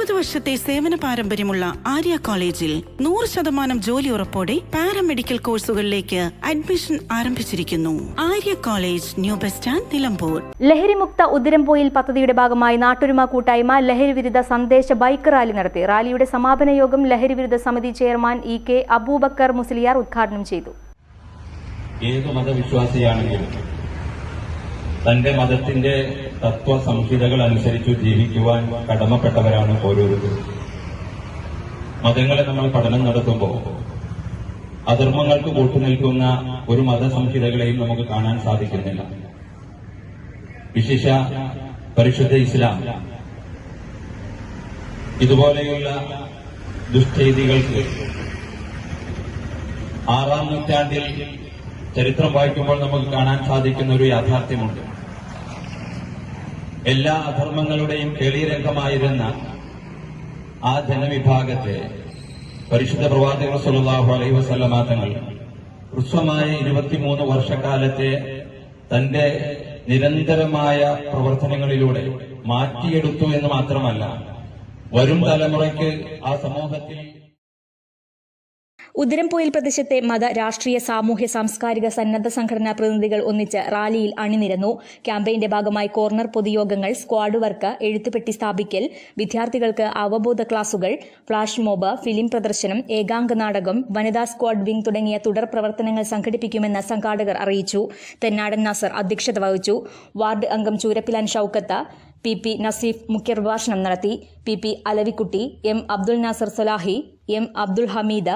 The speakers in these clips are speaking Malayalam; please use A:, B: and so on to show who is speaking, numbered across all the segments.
A: ഇരുപത് വർഷത്തെ സേവന പാരമ്പര്യമുള്ള ആര്യ കോളേജിൽ നൂറ് ശതമാനം ജോലി ഉറപ്പോടെ പാരാമെഡിക്കൽ കോഴ്സുകളിലേക്ക് അഡ്മിഷൻ ആരംഭിച്ചിരിക്കുന്നു. Arya college new bus stand Nilambur.
B: ലഹരിമുക്ത ഉദരംപോയിൽ പദ്ധതിയുടെ ഭാഗമായി നാട്ടൊരുമ കൂട്ടായ്മ ലഹരി വിരുദ്ധ സന്ദേശ ബൈക്ക് റാലി നടത്തി. റാലിയുടെ സമാപന യോഗം ലഹരി വിരുദ്ധ സമിതി chairman E K Aboobacker Musliyar ഉദ്ഘാടനം ചെയ്തു.
C: ഏത് മതവിശ്വാസിയാണെങ്കിലും തന്റെ മതത്തിന്റെ തത്വ സംഹിതകൾ അനുസരിച്ച് ജീവിക്കുവാൻ കടമപ്പെട്ടവരാണ് ഓരോരുത്തരും. മതങ്ങളെ നമ്മൾ പഠനം നടത്തുമ്പോൾ അധർമ്മങ്ങൾക്ക് കൂട്ടുനിൽക്കുന്ന ഒരു മതസംഹിതകളെയും നമുക്ക് കാണാൻ സാധിക്കുന്നില്ല. വിശിഷ പരിശുദ്ധ ഇസ്ലാം ഇതുപോലെയുള്ള ദുഷ്ചെയ്തികൾക്ക് ആറാം നൂറ്റാണ്ടിൽ ചരിത്രം വായിക്കുമ്പോൾ നമുക്ക് കാണാൻ സാധിക്കുന്ന ഒരു യാഥാർത്ഥ്യമുണ്ട്. എല്ലാ അധർമ്മങ്ങളുടെയും കേളീരംഗമായിരുന്ന ആ ജനവിഭാഗത്തെ പരിശുദ്ധ പ്രവാചകർ സല്ലല്ലാഹു അലൈഹി വസല്ലമ തങ്ങൾ ഹ്രസ്വമായ ഇരുപത്തിമൂന്ന് വർഷക്കാലത്തെ തന്റെ നിരന്തരമായ പ്രവർത്തനങ്ങളിലൂടെ മാറ്റിയെടുത്തു എന്ന് മാത്രമല്ല വരും തലമുറയ്ക്ക് ആ സമൂഹത്തിൽ
B: ഉതിരംപോയിൽ പ്രദേശത്തെ മത രാഷ്ട്രീയ സാമൂഹ്യ സാംസ്കാരിക സന്നദ്ധ സംഘടനാ പ്രതിനിധികൾ ഒന്നിച്ച് റാലിയിൽ അണിനിരന്നു. ക്യാമ്പയിന്റെ ഭാഗമായി കോർണർ പൊതുയോഗങ്ങൾ സ്ക്വാഡ് വർക്ക് എഴുത്തുപെട്ടി സ്ഥാപിക്കൽ വിദ്യാർത്ഥികൾക്ക് അവബോധ ക്ലാസുകൾ ഫ്ളാഷ് മോബ് ഫിലിം പ്രദർശനം ഏകാംഗ നാടകം വനിതാ സ്ക്വാഡ് വിംഗ് തുടങ്ങിയ തുടർ പ്രവർത്തനങ്ങൾ സംഘടിപ്പിക്കുമെന്ന് സംഘാടകർ അറിയിച്ചു. തെന്നാടൻ നാസർ അധ്യക്ഷത വഹിച്ചു. വാർഡ് അംഗം ചൂരപ്പിലാൻ ഷൌക്കത്ത് പി പി നസീഫ് മുഖ്യപ്രഭാഷണം നടത്തി. P P Alavikutty M Abdul Nasar Salahi M Abdul Hameed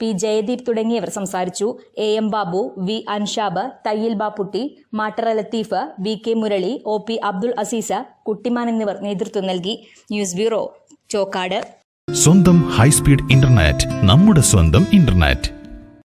B: P Jayadeep തുടങ്ങിയവർ സംസാരിച്ചു. A M Babu V Anshab Thayyil Bapputty Mattara Latheef V K Murali O P Abdul Azees Kuttiman എന്നിവർ നേതൃത്വം നൽകി. News bureau Chokkad.
D: സ്വന്തം ഹൈസ്പീഡ് ഇന്റർനെറ്റ് നമ്മുടെ സ്വന്തം ഇന്റർനെറ്റ്.